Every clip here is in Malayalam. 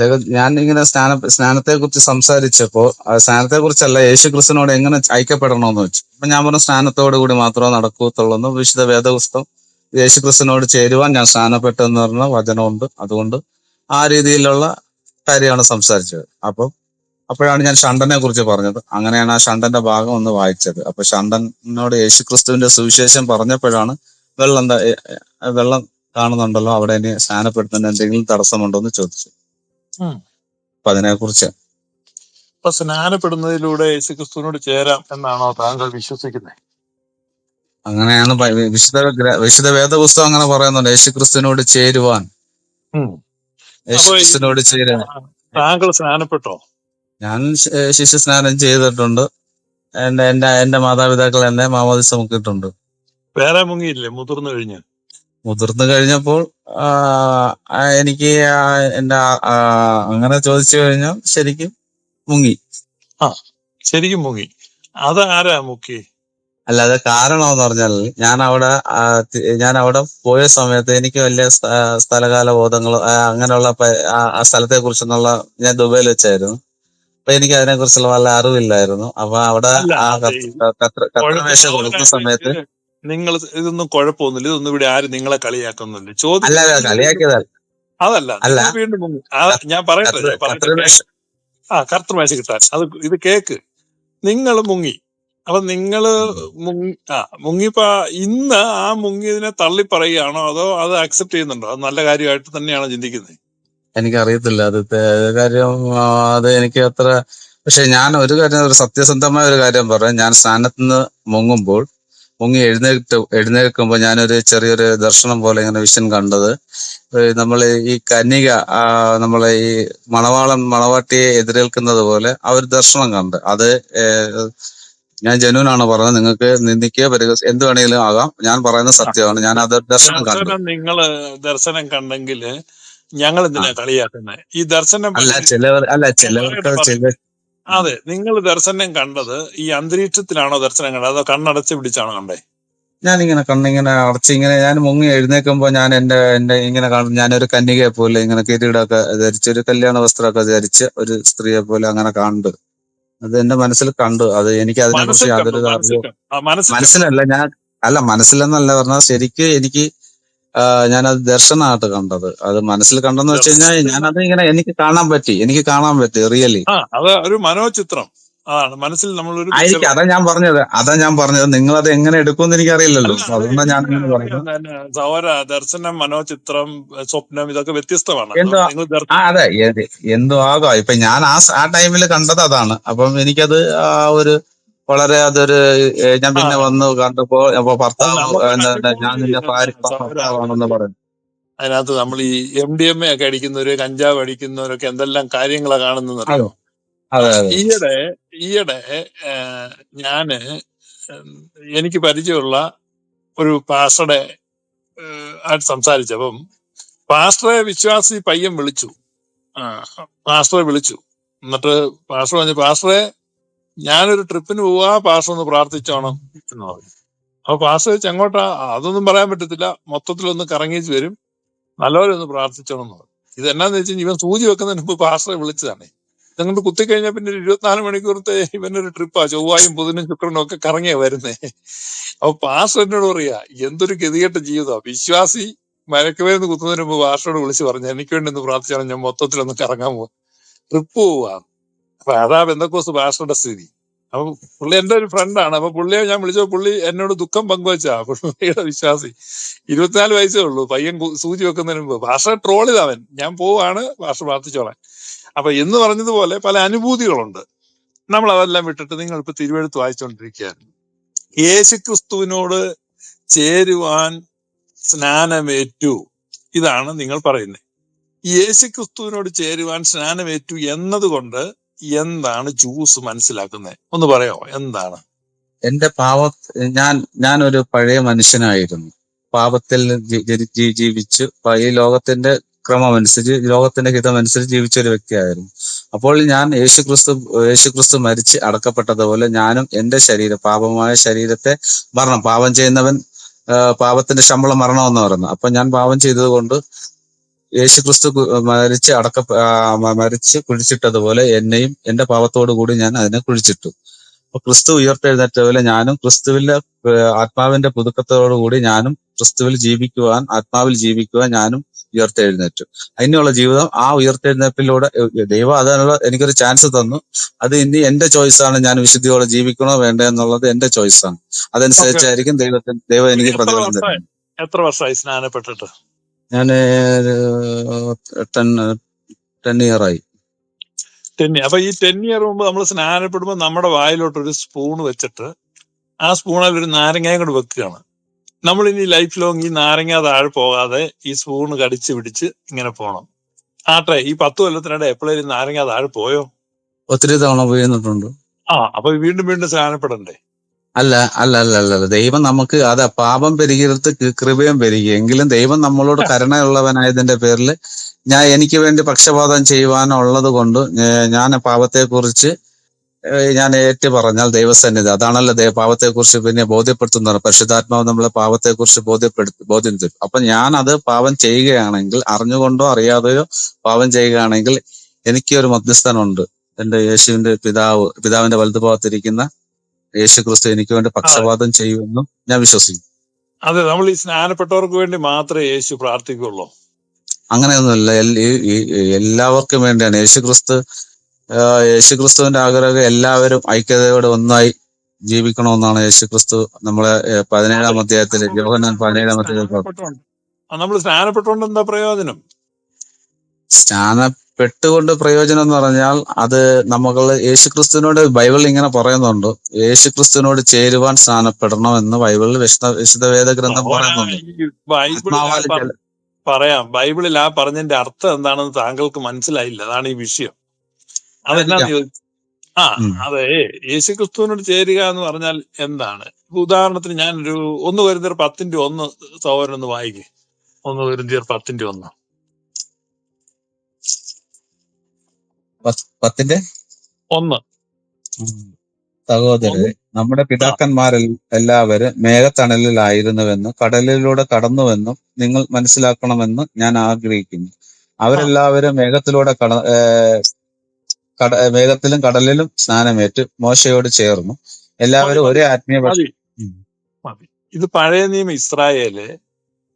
അദ്ദേഹം ഞാൻ ഇങ്ങനെ സ്നാന സ്നാനത്തെ കുറിച്ച് സംസാരിച്ചപ്പോ സ്നാനത്തെ കുറിച്ചല്ല യേശു ക്രിസ്തുനോട് എങ്ങനെ ഐക്യപ്പെടണമെന്ന് വെച്ചു. അപ്പൊ ഞാൻ പറഞ്ഞു സ്നാനത്തോടു കൂടി മാത്രമേ നടക്കൂത്തുള്ളൂ വിശുദ്ധ വേദപുസ്തകം യേശു ക്രിസ്തുനോട് ചേരുവാൻ ഞാൻ സ്നാനപ്പെട്ടെന്ന് പറഞ്ഞ വചനമുണ്ട്. അതുകൊണ്ട് ആ രീതിയിലുള്ള കാര്യമാണ് സംസാരിച്ചത്. അപ്പം അപ്പോഴാണ് ഞാൻ ഷണ്ടനെ കുറിച്ച് പറഞ്ഞത്. അങ്ങനെയാണ് ആ ഷണ്ടന്റെ ഭാഗം ഒന്ന് വായിച്ചത്. അപ്പൊ ഷണ്ടനോട് യേശു ക്രിസ്തുവിന്റെ സുവിശേഷം പറഞ്ഞപ്പോഴാണ് വെള്ളം വെള്ളം കാണുന്നുണ്ടല്ലോ അവിടെ ഇനി സ്നാനപ്പെടുത്തുന്ന എന്തെങ്കിലും തടസ്സമുണ്ടോ എന്ന് ചോദിച്ചു. അപ്പൊ അതിനെ കുറിച്ച് അപ്പൊ സ്നാനപ്പെടുന്നതിലൂടെ യേശുക്രിസ്തുവിനോട് ചേരാം എന്നാണോ താങ്കൾ വിശ്വസിക്കുന്നത് അങ്ങനെയാണ് വിശുദ്ധ വിശുദ്ധ വേദപുസ്തകം അങ്ങനെ പറയുന്നുണ്ട് യേശുക്രിസ്തുവിനോട് ചേരുവാൻ. യേശുക്രിസ്തുവിനോട് ചേരാൻ താങ്കൾ സ്നാനപ്പെട്ടോ? ഞാൻ ശിശു സ്നാനം ചെയ്തിട്ടുണ്ട്. എന്റെ എന്റെ എന്റെ മാതാപിതാക്കൾ എന്നെ മാമോദിസ മുക്കിയിട്ടുണ്ട്. വേറെ മുങ്ങിയില്ലേ? മുതിർന്നു കഴിഞ്ഞ്. മുതിർന്നു കഴിഞ്ഞപ്പോൾ എനിക്ക് എന്റെ അങ്ങനെ ചോദിച്ചു കഴിഞ്ഞാൽ ശരിക്കും മുങ്ങി. ആ ശരിക്കും മുങ്ങി. അത് ആരാ മുക്കി? അല്ലാതെ കാരണം എന്ന് പറഞ്ഞാൽ ഞാൻ അവിടെ ഞാൻ അവിടെ പോയ സമയത്ത് എനിക്ക് വലിയ സ്ഥലകാല ബോധങ്ങൾ അങ്ങനെയുള്ള ആ സ്ഥലത്തെ കുറിച്ചെന്നുള്ള ഞാൻ ദുബൈയിൽ വെച്ചായിരുന്നു. അപ്പൊ എനിക്ക് അതിനെ കുറിച്ചുള്ള വല്ല അറിവില്ലായിരുന്നു. അപ്പൊ അവിടെ ആ കത്ര കത്ര കത്രമേശ കൊടുക്കുന്ന സമയത്ത് നിങ്ങൾ ഇതൊന്നും കുഴപ്പമൊന്നുമില്ല. ഇതൊന്നും ഇവിടെ ആരും നിങ്ങളെ കളിയാക്കുന്നില്ല. ചോദ്യം അതല്ല. വീണ്ടും ഞാൻ പറയട്ടെ ആ കർത്തൃമേശ കിട്ടാൻ. അത് ഇത് കേക്ക്. നിങ്ങൾ മുങ്ങി. അപ്പൊ നിങ്ങൾ മുങ്ങി ആ മുങ്ങിപ്പോ ഇന്ന് ആ മുങ്ങിയതിനെ തള്ളി പറയുകയാണോ അതോ അത് അക്സെപ്റ്റ് ചെയ്യുന്നുണ്ടോ? അത് നല്ല കാര്യമായിട്ട് തന്നെയാണോ ചിന്തിക്കുന്നത്? എനിക്കറിയത്തില്ല. അത് കാര്യം അത് എനിക്ക് അത്ര പക്ഷെ ഞാൻ ഒരു കാര്യം ഒരു സത്യസന്ധമായ ഒരു കാര്യം പറയാം. ഞാൻ സ്ഥാനത്ത് നിന്ന് മുങ്ങുമ്പോൾ മുങ്ങി എഴുന്നേറ്റ് എഴുന്നേൽക്കുമ്പോൾ ഞാനൊരു ചെറിയൊരു ദർശനം പോലെ ഇങ്ങനെ വിഷൻ കണ്ടത്. നമ്മൾ ഈ കന്യക നമ്മൾ നമ്മളെ ഈ മണവാളൻ മണവാട്ടിയെ എതിരേൽക്കുന്നത് പോലെ ആ ഒരു ദർശനം കണ്ട്. അത് ഞാൻ ജനുവിനാണ് പറഞ്ഞത്. നിങ്ങൾക്ക് നിന്ദിക്കുക പരിഹസ എന്ത് വേണമെങ്കിലും ആകാം. ഞാൻ പറയുന്ന സത്യമാണ്. ഞാൻ അത് ദർശനം കണ്ടു. നിങ്ങൾ ദർശനം കണ്ടെങ്കിൽ ഞങ്ങൾ എന്തിനാ കളിയാക്കുന്നത് ഈ ദർശനം അല്ല ചിലവർ അല്ല ചിലവർക്ക് ചില അതെ നിങ്ങൾ ദർശനം കണ്ടത് ഈ അന്തരീക്ഷത്തിലാണോ ദർശനം കണ്ടത്? അതോ കണ്ണടച്ച് പിടിച്ചാണോ കണ്ടേ? ഞാനിങ്ങനെ കണ്ണിങ്ങനെ അടച്ച് ഇങ്ങനെ ഞാൻ മുങ്ങി എഴുന്നേക്കുമ്പോ ഞാൻ എന്റെ എന്റെ ഇങ്ങനെ കാണും. ഞാനൊരു കന്യകയെ പോലെ ഇങ്ങനെ കിരീടമൊക്കെ ധരിച്ച് ഒരു കല്യാണ വസ്ത്രമൊക്കെ ധരിച്ച് ഒരു സ്ത്രീയെ പോലെ അങ്ങനെ കണ്ടു. അത് എന്റെ മനസ്സിൽ കണ്ടു. അത് എനിക്ക് അതിനെ കുറിച്ച് യാതൊരു മനസ്സിലല്ല ഞാൻ അല്ല മനസ്സിലെന്നല്ല പറഞ്ഞാൽ ശരിക്ക് എനിക്ക് ഞാനത് ദർശനമായിട്ട് കണ്ടത്. അത് മനസ്സിൽ കണ്ടെന്ന് വെച്ച് കഴിഞ്ഞാൽ ഞാനത് ഇങ്ങനെ എനിക്ക് കാണാൻ പറ്റി. എനിക്ക് കാണാൻ പറ്റി റിയലി. അത് ഒരു മനോചിത്രം. അതാണ് മനസ്സിൽ നമ്മൾ ആയിരിക്കും. അതാ ഞാൻ പറഞ്ഞത്. അതാ ഞാൻ പറഞ്ഞത്. നിങ്ങൾ അത് എങ്ങനെ എടുക്കുമെന്ന് എനിക്ക് അറിയില്ലല്ലോ അതുകൊണ്ടാണ് ഞാൻ സൗര ദർശനം മനോചിത്രം സ്വപ്നം ഇതൊക്കെ വ്യത്യസ്തമാണ്. ആ അതെ. എന്തോ ആകാം ഇപ്പൊ ഞാൻ ആ ആ ടൈമിൽ കണ്ടത് അതാണ്. അപ്പം എനിക്കത് ആ ഒരു വളരെ അതൊരു ഞാൻ പിന്നെ വന്നു കണ്ടപ്പോ അപ്പൊ ഭർത്താവ് ഞാൻ നിന്റെ ഭർത്താവാണെന്ന് പറഞ്ഞു. അതിനകത്ത് നമ്മൾ ഈ എം ഡി എം എ ഒക്കെ അടിക്കുന്നവര് കഞ്ചാവ് അടിക്കുന്നവരൊക്കെ എന്തെല്ലാം കാര്യങ്ങളാ അതെ ഈയിടെ ഈയിടെ ഞാൻ എനിക്ക് പരിചയമുള്ള ഒരു പാസ്റ്ററെ ആയിട്ട് സംസാരിച്ചപ്പം പാസ്റ്ററെ വിശ്വാസി പയ്യൻ വിളിച്ചു. ആ, പാസ്റ്ററെ വിളിച്ചു. എന്നിട്ട് പാസ്റ്റർ പറഞ്ഞു പാസ്റ്ററെ ഞാനൊരു ട്രിപ്പിന് പോവാ പാസ് ഒന്ന് പ്രാർത്ഥിച്ചോണം എന്ന് അപ്പൊ പാസ് വെച്ച് എങ്ങോട്ടാ അതൊന്നും പറയാൻ പറ്റത്തില്ല. മൊത്തത്തിലൊന്ന് കറങ്ങിച്ച് വരും. നല്ലപോലെ ഒന്ന് പ്രാർത്ഥിച്ചോണം എന്ന് പറഞ്ഞു ഇത് എന്നാന്ന് വെച്ച് കഴിഞ്ഞാൽ ഇവൻ സൂചി വെക്കുന്നതിന് മുമ്പ് പാസ്റ്ററെ വിളിച്ചതാണ്. ഇതങ്ങോട്ട് കുത്തിക്കഴിഞ്ഞാൽ പിന്നെ ഒരു ഇരുപത്തിനാല് മണിക്കൂറത്തെ ഇവനൊരു ട്രിപ്പാ ചൊവ്വായും ബുധനും ശുക്രനും ഒക്കെ കറങ്ങിയാ വരുന്നേ. അപ്പൊ പാസ്റ്റർ എന്നോട് പറയാ എന്തൊരു ഗതികെട്ട ജീവിതമാ വിശ്വാസി മയക്കുമരുന്ന് കുത്തുന്നതിന് മുമ്പ് പാസ്റ്ററോട് വിളിച്ച് പറഞ്ഞു എനിക്ക് വേണ്ടി ഒന്ന് പ്രാർത്ഥിച്ചാണ് ഞാൻ മൊത്തത്തിലൊന്ന് കറങ്ങാൻ പോവാ. ട്രിപ്പ് പോവാ. അപ്പൊ അതാ ബന്ധക്കോസ് ഭാഷയുടെ സ്ഥിതി. അപ്പൊ പുള്ളി എന്റെ ഒരു ഫ്രണ്ടാണ് അപ്പൊ പുള്ളിയെ ഞാൻ വിളിച്ചോ പുള്ളി എന്നോട് ദുഃഖം പങ്കുവച്ചാ. പുള്ളിയുടെ വിശ്വാസി. ഇരുപത്തിനാല് വയസ്സേ ഉള്ളൂ. പയ്യൻ സൂചി വെക്കുന്നതിന് മുമ്പ്. ഭാഷ ട്രോൾ ഞാൻ പോവാണ് ഭാഷ പ്രാർത്ഥിച്ചോളാൻ. അപ്പൊ എന്ന് പറഞ്ഞതുപോലെ പല അനുഭൂതികളുണ്ട്. നമ്മൾ അതെല്ലാം വിട്ടിട്ട് നിങ്ങൾ ഇപ്പൊ തിരുവെഴുത്ത് വായിച്ചുകൊണ്ടിരിക്കുകയാണ് യേശുക്രിസ്തുവിനോട് ചേരുവാൻ സ്നാനമേറ്റു. ഇതാണ് നിങ്ങൾ പറയുന്നത് യേശുക്രിസ്തുവിനോട് ചേരുവാൻ സ്നാനമേറ്റു എന്നതുകൊണ്ട് എന്താണ് ജ്യൂസ് മനസ്സിലാക്കുന്നത് ഒന്ന് പറയോ എന്താണ്? എന്റെ പാവ ഞാൻ ഞാൻ ഒരു പഴയ മനുഷ്യനായിരുന്നു. പാപത്തിൽ ജീവിച്ച്. ഈ ലോകത്തിന്റെ ക്രമമനുസരിച്ച് ലോകത്തിന്റെ ഹിതമനുസരിച്ച് ജീവിച്ച ഒരു വ്യക്തിയായിരുന്നു. അപ്പോൾ ഞാൻ യേശുക്രിസ്തു യേശുക്രിസ്തു മരിച്ച് അടക്കപ്പെട്ടതുപോലെ ഞാനും എന്റെ ശരീരം പാപമായ ശരീരത്തെ മരണം പാപം ചെയ്യുന്നവൻ പാപത്തിന്റെ ശമ്പളം മരണമെന്ന് പറയുന്നു അപ്പൊ ഞാൻ പാപം ചെയ്തത് കൊണ്ട് യേശുക്രിസ്തു മരിച്ച് അടക്ക മരിച്ച് കുഴിച്ചിട്ടതുപോലെ എന്നെയും എന്റെ പാപത്തോടു കൂടി ഞാൻ അതിനെ കുഴിച്ചിട്ടു. അപ്പൊ ക്രിസ്തു ഉയർത്തെഴുന്നേറ്റതുപോലെ ഞാനും ക്രിസ്തുവിന്റെ ഏഹ്, ആത്മാവിന്റെ പുതുക്കത്തോടു കൂടി ഞാനും ക്രിസ്തുവിൽ ജീവിക്കുവാൻ ആത്മാവിൽ ജീവിക്കുവാൻ ഞാനും ഉയർത്തെഴുന്നേറ്റു. അതിനുള്ള ജീവിതം ആ ഉയർത്തെഴുന്നേപ്പിലൂടെ ദൈവം അതിനുള്ള എനിക്കൊരു ചാൻസ് തന്നു. അത് ഇനി എന്റെ ചോയ്സ് ആണ് ഞാൻ വിശുദ്ധിയോടെ ജീവിക്കണോ വേണ്ട എന്നുള്ളത് എന്റെ ചോയ്സാണ്. അതനുസരിച്ചായിരിക്കും ദൈവത്തിന് ദൈവം എനിക്ക് പ്രതിഫലം എത്ര വർഷമായി സ്നാനപ്പെട്ടിട്ട്? ഞാൻ ടെൻ ടെൻ ഇയർ ആയി ടെൻ അപ്പൊ ഈ ടെൻ ഇയർ മുമ്പ് നമ്മൾ സ്നാനപ്പെടുമ്പോൾ നമ്മുടെ വായിലോട്ട് ഒരു സ്പൂൺ വെച്ചിട്ട് ആ സ്പൂണിൽ ഒരു നാരങ്ങയും കൂടെ വെക്കുകയാണ്. നമ്മൾ ഇനി ലൈഫ് ലോങ് ഈ നാരങ്ങ താഴെ പോകാതെ ഈ സ്പൂൺ കടിച്ച് പിടിച്ച് ഇങ്ങനെ പോകണം ആട്ടെ ഈ പത്ത് കൊല്ലത്തിനിടെ എപ്പോഴേലും നാരങ്ങ താഴെ പോയോ? ഒത്തിരി തവണ പോയിട്ടുണ്ട് ആ അപ്പൊ വീണ്ടും വീണ്ടും സ്നാനപ്പെടണ്ടേ? അല്ല അല്ല അല്ല അല്ല അല്ല. ദൈവം നമുക്ക് അതാ പാപം പെരുകിയെടുത്ത് കൃപയും പെരുകി. എങ്കിലും ദൈവം നമ്മളോട് കരുണയുള്ളവനായതിന്റെ പേരിൽ ഞാൻ എനിക്ക് വേണ്ടി പക്ഷപാതം ചെയ്യുവാനുള്ളത് കൊണ്ട് ഞാൻ പാപത്തെ കുറിച്ച് ഞാൻ ഏറ്റു പറഞ്ഞാൽ ദൈവസന്നിധി. അതാണല്ലോ ദൈവ പാപത്തെക്കുറിച്ച് പിന്നെ ബോധ്യപ്പെടുത്തുന്നത്. പരിശുദ്ധാത്മാവ് നമ്മളെ പാപത്തെക്കുറിച്ച് ബോധ്യപ്പെടുത്തി. ബോധ്യം തരും അപ്പൊ ഞാൻ അത് പാപം ചെയ്യുകയാണെങ്കിൽ അറിഞ്ഞുകൊണ്ടോ അറിയാതെയോ പാപം ചെയ്യുകയാണെങ്കിൽ എനിക്ക് ഒരു മധ്യസ്ഥനുണ്ട്. എന്റെ യേശുവിന്റെ പിതാവ് പിതാവിന്റെ വലതുഭാഗത്തിരിക്കുന്ന യേശു ക്രിസ്തു എനിക്ക് വേണ്ടി പക്ഷപാതം ചെയ്യുമെന്നും ഞാൻ വിശ്വസിക്കുന്നു. അതെ നമ്മൾ ഈ സ്നാനപ്പെട്ടവർക്ക് വേണ്ടി മാത്രമേ യേശു പ്രാർത്ഥിക്കുള്ളൂ അങ്ങനെയൊന്നുമില്ല എല്ലാവർക്കും വേണ്ടിയാണ്. യേശു ക്രിസ്തു യേശു ക്രിസ്തുവിന്റെ ആഗ്രഹം എല്ലാവരും ഐക്യതയോടെ ഒന്നായി ജീവിക്കണമെന്നാണ് യേശു ക്രിസ്തു നമ്മളെ പതിനേഴാം അധ്യായത്തിൽ പതിനേഴാം അധ്യായത്തിൽ നമ്മൾ സ്നാനപ്പെട്ടുകൊണ്ട് എന്താ പ്രയോജനം? സ്നാനപ്പെട്ടുകൊണ്ട് പ്രയോജനം എന്ന് പറഞ്ഞാൽ അത് നമ്മൾ യേശുക്രിസ്തുവിനോട് ബൈബിൾ ഇങ്ങനെ പറയുന്നുണ്ട്. യേശുക്രിസ്തുവിനോട് ചേരുവാൻ സ്ഥാനപ്പെടണം എന്ന് ബൈബിളിൽ വിശുദ്ധ വിശുദ്ധ വേദഗ്രന്ഥം സഹോദരാ പറയുന്നുണ്ട്. പറയാം. ബൈബിളിൽ ആ പറഞ്ഞതിന്റെ അർത്ഥം എന്താണെന്ന് താങ്കൾക്ക് മനസ്സിലായില്ല. അതാണ് ഈ വിഷയം. ചോദിച്ചു ആ. അതെ. യേശുക്രിസ്തുവിനോട് ചേരുക എന്ന് പറഞ്ഞാൽ എന്താണ്? ഉദാഹരണത്തിന് ഞാനൊരു ഒന്ന് വരുന്നർ പത്തിന്റെ ഒന്ന് സഹോദരൻ ഒന്ന് വായിക്കേ. ഒന്ന് വരുന്നർ പത്തിന്റെ ഒന്ന്. പത്തിന്റെ? ഒന്ന്. സഹോദരരെ നമ്മുടെ പിതാക്കന്മാരിൽ എല്ലാവരും മേഘത്തണലിലായിരുന്നുവെന്നും കടലിലൂടെ കടന്നുവെന്നും നിങ്ങൾ മനസ്സിലാക്കണമെന്ന് ഞാൻ ആഗ്രഹിക്കുന്നു. അവരെല്ലാവരും മേഘത്തിലൂടെ കട കട മേഘത്തിലും കടലിലും സ്നാനമേറ്റ് മോശയോട് ചേർന്നു. എല്ലാവരും ഒരേ ആത്മീയ ഇത് പഴയ നിയമ ഇസ്രായേൽ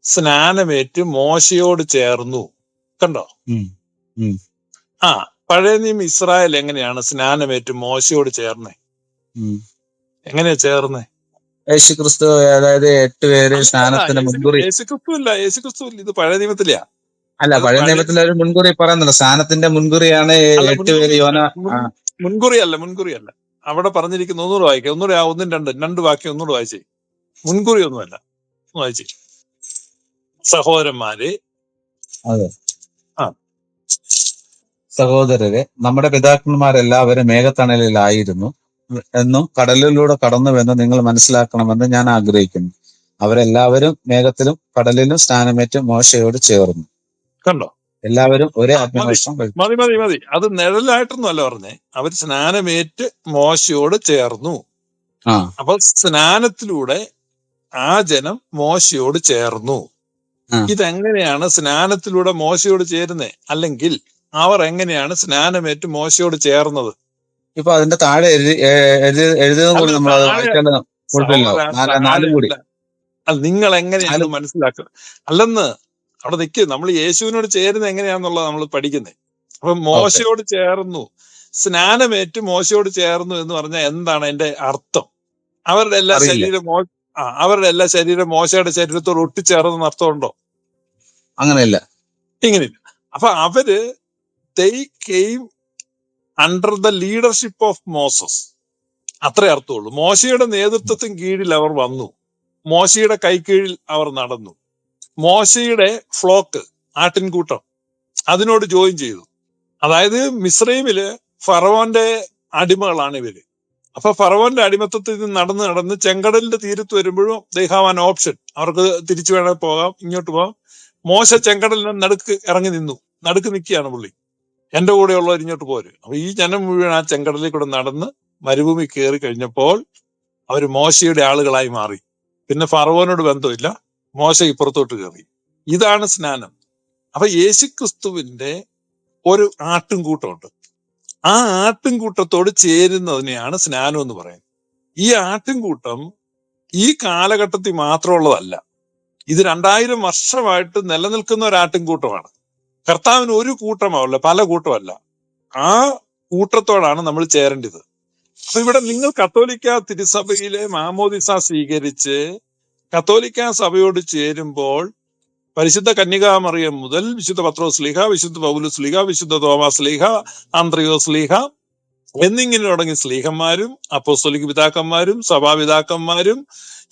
സ്നാനമേറ്റ് മോശയോട് ചേർന്നു. കണ്ടോ. ആ പഴയ നിയമ ഇസ്രായേൽ എങ്ങനെയാണ് സ്നാനമേറ്റ് മോശയോട് ചേർന്നേ. എങ്ങനെയാ ചേർന്നേ? യേശുക്രിസ്തു അതായത് എട്ട് പേര് സ്നാനത്തിന് മുൻകുറി യേശുക്രിസ്തു അല്ല യേശുക്രിസ്തു ഇത് പഴയ നിയമത്തിലെയാ അല്ല പഴയ നിയമത്തിൽ ഒരു മുൻകൂറി പറയുന്നുണ്ട്. സ്നാനത്തിന്റെ മുൻകൂറിയാണ് എട്ട് പേര് യോന മുൻകൂറി അല്ല മുൻകൂറി അല്ല അവിടെ പറഞ്ഞിരിക്കുന്ന ഒന്നുകൂടെ വായിക്കാം. ഒന്നുകൂടെ ആ ഒന്നും രണ്ട് രണ്ട് വാക്യം ഒന്നുകൂടെ വായിച്ചേ. മുൻകൂറി ഒന്നുമല്ല ഒന്ന് വായിച്ചേ. സഹോദരന്മാര് സഹോദരരെ നമ്മുടെ പിതാക്കന്മാരെല്ലാവരും മേഘത്തണലിലായിരുന്നു. എന്നും കടലിലൂടെ കടന്നുവെന്ന് നിങ്ങൾ മനസ്സിലാക്കണമെന്ന് ഞാൻ ആഗ്രഹിക്കുന്നു. അവരെല്ലാവരും മേഘത്തിലും കടലിലും സ്നാനമേറ്റ് മോശയോട് ചേർന്നു. കണ്ടോ? എല്ലാവരും ഒരേ മതി മതി മതി അത് നിഴലായിട്ടൊന്നും അല്ല പറഞ്ഞേ. അവർ സ്നാനമേറ്റ് മോശയോട് ചേർന്നു. അപ്പൊ സ്നാനത്തിലൂടെ ആ ജനം മോശയോട് ചേർന്നു. ഇതെങ്ങനെയാണ് സ്നാനത്തിലൂടെ മോശയോട് ചേരുന്നത് അല്ലെങ്കിൽ അവർ എങ്ങനെയാണ് സ്നാനമേറ്റ് മോശയോട് ചേർന്നത്? ഇപ്പൊ അതിന്റെ താഴെ എഴുതി ഏ- എഴുതിയതും കൂടി നമ്മൾ നാല് കൂടി. അത് നിങ്ങൾ എങ്ങനെയാണ് മനസ്സിലാക്കുന്നത്? അല്ലെന്ന് അവിടെ നിൽക്കും നമ്മൾ യേശുവിനോട് ചേരുന്നത് എങ്ങനെയാന്നുള്ളത് നമ്മൾ പഠിക്കുന്നത് അപ്പൊ മോശയോട് ചേർന്നു. സ്നാനമേറ്റ് മോശയോട് ചേർന്നു എന്ന് പറഞ്ഞാൽ എന്താണ് അതിന്റെ അർത്ഥം? അവരുടെ എല്ലാ ശരീരം മോ ആ അവരുടെ എല്ലാ ശരീരം മോശയുടെ ശരീരത്തോട് ഒട്ടിച്ചേർന്നെന്ന് അർത്ഥമുണ്ടോ? അങ്ങനെയില്ല. ഇങ്ങനെയില്ല. അപ്പൊ അവർ they came under the leadership of Moses അത്രേ അർത്ഥമുള്ളൂ. മോശയുടെ നേതൃത്വത്തിന് കീഴിൽ അവർ വന്നു. മോശയുടെ കൈക്കീഴിൽ അവർ നടന്നു. മോശയുടെ ഫ്ലോക്ക് ആട്ടിൻകൂട്ടം അതിനോട് ജോയിൻ ചെയ്തു. അതായത് മിസ്രൈമിൽ ഫറവോന്റെ അടിമകളാണ് ഇവർ. അപ്പൊ ഫറവോന്റെ അടിമത്തത്തിൽ നടന്ന് നടന്ന് ചെങ്കടലിന്റെ തീരത്ത് വരുമ്പോഴും ദേ ഹാവ് ആൻ ഓപ്ഷൻ അവർക്ക് തിരിച്ചു വേണേൽ പോകാം ഇങ്ങോട്ട് പോകാം. മോശ ചെങ്കടലിന് നടുക്ക് ഇറങ്ങി നിന്നു. നടുക്ക് നിൽക്കുകയാണ് പുള്ളി. എന്റെ കൂടെയുള്ളവർ ഇങ്ങോട്ട് പോര്. അപ്പൊ ഈ ജനം മുഴുവൻ ആ ചെങ്കടലിൽ കൂടെ നടന്ന് മരുഭൂമി കയറി കഴിഞ്ഞപ്പോൾ അവർ മോശയുടെ ആളുകളായി മാറി. പിന്നെ ഫറവോനോട് ബന്ധമില്ല. മോശ ഇപ്പുറത്തോട്ട് കയറി. ഇതാണ് സ്നാനം. അപ്പൊ യേശുക്രിസ്തുവിന്റെ ഒരു ആട്ടിൻകൂട്ടമുണ്ട്. ആ ആട്ടിൻകൂട്ടത്തോട് ചേരുന്നതിനെയാണ് സ്നാനം എന്ന് പറയുന്നത്. ഈ ആട്ടിൻകൂട്ടം ഈ കാലഘട്ടത്തിൽ മാത്രമുള്ളതല്ല. ഇത് രണ്ടായിരം വർഷമായിട്ട് നിലനിൽക്കുന്ന ഒരു ആട്ടിൻകൂട്ടമാണ്. കർത്താവിന് ഒരു കൂട്ടമാവുള്ള പല കൂട്ടമല്ല. ആ കൂട്ടത്തോടാണ് നമ്മൾ ചേരേണ്ടത്. അപ്പൊ ഇവിടെ നിങ്ങൾ കത്തോലിക്ക തിരുസഭയിലെ മാമോദിസ സ്വീകരിച്ച് കത്തോലിക്ക സഭയോട് ചേരുമ്പോൾ പരിശുദ്ധ കന്യകാമറിയം മുതൽ വിശുദ്ധ പത്രോസ് ലീഹ വിശുദ്ധ പൗലുസ് ലീഹ വിശുദ്ധ തോമസ് ലീഹ ആന്ത്രയോസ് ലീഹ എന്നിങ്ങനെ തുടങ്ങി സ്ലീഹന്മാരും അപ്പോസ്തോലിക് പിതാക്കന്മാരും സഭാപിതാക്കന്മാരും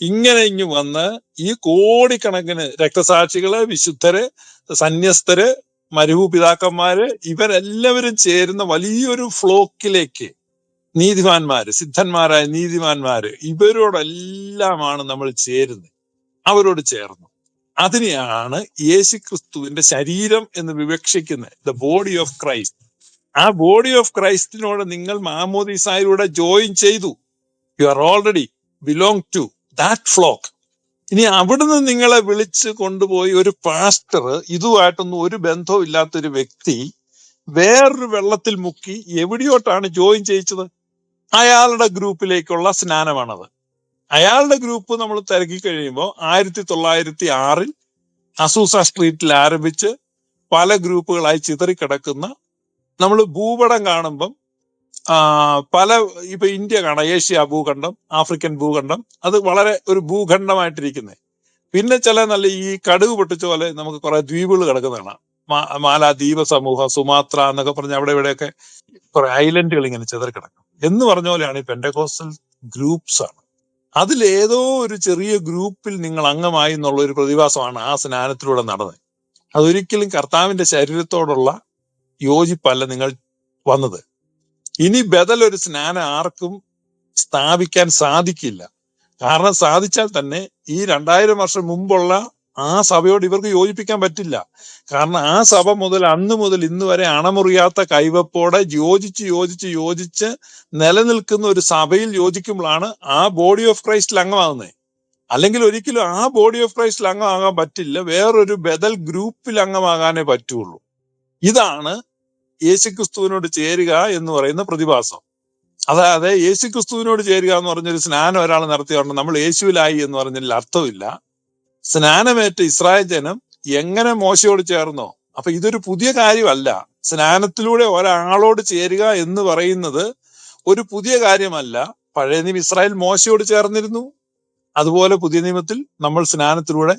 ഇങ്ങനെ ഇങ്ങ് വന്ന് ഈ കോടിക്കണക്കിന് രക്തസാക്ഷികളെ വിശുദ്ധരെ സന്യസ്തര് മരുഭൂ പിതാക്കന്മാര് ഇവരെല്ലാവരും ചേരുന്ന വലിയൊരു ഫ്ലോക്കിലേക്ക് നീതിമാന്മാര് സിദ്ധന്മാരായ നീതിമാന്മാര് ഇവരോടെല്ലാമാണ് നമ്മൾ ചേരുന്നത്. അവരോട് ചേർന്നു. അതിനെയാണ് യേശുക്രിസ്തുവിന്റെ ശരീരം എന്ന് വിവക്ഷിക്കുന്നത് ദ ബോഡി ഓഫ് ക്രൈസ്റ്റ് ആ ബോഡി ഓഫ് ക്രൈസ്റ്റിനോട് നിങ്ങൾ മാമോദിസായിലൂടെ ജോയിൻ ചെയ്തു. You are already belong to that flock ഇനി അവിടുന്ന് നിങ്ങളെ വിളിച്ച് കൊണ്ടുപോയി ഒരു പാസ്റ്റർ ഇതുമായിട്ടൊന്നും ഒരു ബന്ധവും ഇല്ലാത്തൊരു വ്യക്തി വേറൊരു വെള്ളത്തിൽ മുക്കി എവിടെയോട്ടാണ് ജോയിൻ ചെയ്യിച്ചത്? അയാളുടെ ഗ്രൂപ്പിലേക്കുള്ള സ്നാനമാണത്. അയാളുടെ ഗ്രൂപ്പ് നമ്മൾ തിരക്കി കഴിയുമ്പോൾ ആയിരത്തി തൊള്ളായിരത്തി ആറിൽ അസൂസ സ്ട്രീറ്റിൽ ആരംഭിച്ച് പല ഗ്രൂപ്പുകളായി ചിതറിക്കിടക്കുന്ന നമ്മൾ ഭൂപടം കാണുമ്പം പല ഇപ്പൊ ഇന്ത്യ കാണാം ഏഷ്യ ഭൂഖണ്ഡം ആഫ്രിക്കൻ ഭൂഖണ്ഡം അത് വളരെ ഒരു ഭൂഖണ്ഡമായിട്ടിരിക്കുന്നത് പിന്നെ ചില നല്ല ഈ കടുവ് പൊട്ടിച്ച പോലെ നമുക്ക് കുറെ ദ്വീപുകൾ കിടക്കുന്നതാണ്. മാലാ ദ്വീപ സമൂഹം സുമാത്ര എന്നൊക്കെ പറഞ്ഞ അവിടെ ഇവിടെയൊക്കെ കുറെ ഐലൻഡുകൾ ഇങ്ങനെ ചിതറിക്കിടക്കും എന്ന് പറഞ്ഞ പോലെയാണ് ഈ പെൻഡകോസ്റ്റൽ ഗ്രൂപ്പ്സ് ആണ്. അതിലേതോ ഒരു ചെറിയ ഗ്രൂപ്പിൽ നിങ്ങൾ അംഗമായി എന്നുള്ള ഒരു പ്രതിഭാസമാണ് ആ സ്നാനത്തിലൂടെ നടന്നത്. അതൊരിക്കലും കർത്താവിന്റെ ശരീരത്തോടുള്ള യോജിപ്പല്ല നിങ്ങൾ വന്നത്. ഇനി ബദൽ ഒരു സ്നാനം ആർക്കും സ്ഥാപിക്കാൻ സാധിക്കില്ല. കാരണം സാധിച്ചാൽ തന്നെ ഈ രണ്ടായിരം വർഷം മുമ്പുള്ള ആ സഭയോട് ഇവർക്ക് യോജിപ്പിക്കാൻ പറ്റില്ല. കാരണം ആ സഭ മുതൽ അന്ന് മുതൽ ഇന്ന് വരെ അണമുറിയാത്ത കൈവപ്പോടെ യോജിച്ച് യോജിച്ച് യോജിച്ച് നിലനിൽക്കുന്ന ഒരു സഭയിൽ യോജിക്കുമ്പോഴാണ് ആ ബോഡി ഓഫ് ക്രൈസ്റ്റിൽ അംഗമാകുന്നത്. അല്ലെങ്കിൽ ഒരിക്കലും ആ ബോഡി ഓഫ് ക്രൈസ്റ്റിൽ അംഗമാകാൻ പറ്റില്ല. വേറൊരു ബദൽ ഗ്രൂപ്പിൽ അംഗമാകാനേ പറ്റുള്ളൂ. ഇതാണ് യേശുക്രിസ്തുവിനോട് ചേരുക എന്ന് പറയുന്ന പ്രതിഭാസം. അതായത് യേശുക്രിസ്തുവിനോട് ചേരുക എന്ന് പറഞ്ഞൊരു സ്നാനം ഒരാൾ നടത്തിയോണ്ട് നമ്മൾ യേശുവിലായി എന്ന് പറഞ്ഞതിൽ അർത്ഥമില്ല. സ്നാനമേറ്റ ഇസ്രായേൽ ജനം എങ്ങനെ മോശയോട് ചേർന്നോ? അപ്പൊ ഇതൊരു പുതിയ കാര്യമല്ല. സ്നാനത്തിലൂടെ ഒരാളോട് ചേരുക എന്ന് പറയുന്നത് ഒരു പുതിയ കാര്യമല്ല. പഴയ നിയമം ഇസ്രായേൽ മോശയോട് ചേർന്നിരുന്നു. അതുപോലെ പുതിയ നിയമത്തിൽ നമ്മൾ സ്നാനത്തിലൂടെ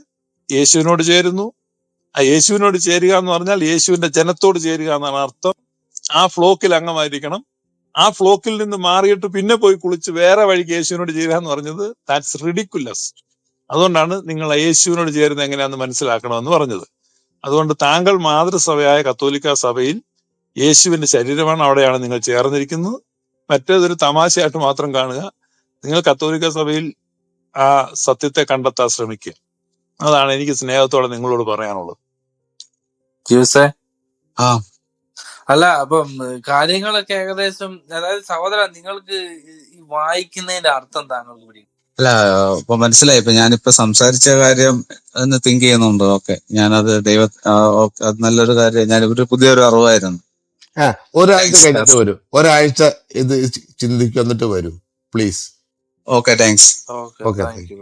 യേശുവിനോട് ചേരുന്നു. ആ യേശുവിനോട് ചേരുക എന്ന് പറഞ്ഞാൽ യേശുവിന്റെ ജനത്തോട് ചേരുക എന്നാണ് അർത്ഥം. ആ ഫ്ലോക്കിൽ അംഗമായിരിക്കണം. ആ ഫ്ലോക്കിൽ നിന്ന് മാറിയിട്ട് പിന്നെ പോയി കുളിച്ച് വേറെ വഴിക്ക് യേശുവിനോട് ചേരുക എന്ന് പറഞ്ഞത് ദാറ്റ്സ് റിഡിക്കുലസ് അതുകൊണ്ടാണ് നിങ്ങൾ യേശുവിനോട് ചേരുന്നത് എങ്ങനെയാണെന്ന് മനസ്സിലാക്കണമെന്ന് പറഞ്ഞത്. അതുകൊണ്ട് താങ്കൾ മാതൃസഭയായ കത്തോലിക്ക സഭയിൽ യേശുവിന്റെ ശരീരമാണ് അവിടെയാണ് നിങ്ങൾ ചേർന്നിരിക്കുന്നത്. മറ്റേതൊരു തമാശയായിട്ട് മാത്രം കാണുക. നിങ്ങൾ കത്തോലിക്ക സഭയിൽ ആ സത്യത്തെ കണ്ടെത്താൻ ശ്രമിക്കുക. അതാണ് എനിക്ക് സ്നേഹത്തോടെ നിങ്ങളോട് പറയാനുള്ളത്. ജ്യൂസേ ആ. അല്ല അപ്പം കാര്യങ്ങളൊക്കെ ഏകദേശം അതായത് സഹോദര നിങ്ങൾക്ക് ഈ വായിക്കുന്നതിന്റെ അർത്ഥം താങ്കൾക്ക് പിടിക്കും അല്ല ഇപ്പൊ മനസ്സിലായി. ഇപ്പൊ ഞാനിപ്പോ സംസാരിച്ച കാര്യം എന്ന് തിങ്ക് ചെയ്യുന്നുണ്ട്. ഓക്കെ. ഞാനത് ദൈവ ആ, അത് നല്ലൊരു കാര്യം. ഞാൻ ഒരു പുതിയൊരു അറിവായിരുന്നു. ആ ഒരാഴ്ച കഴിഞ്ഞിട്ട് വരൂ. ഒരാഴ്ച ഇത് ചിന്തിക്ക് എന്നിട്ട് വരൂ. Please okay thanks okay thank you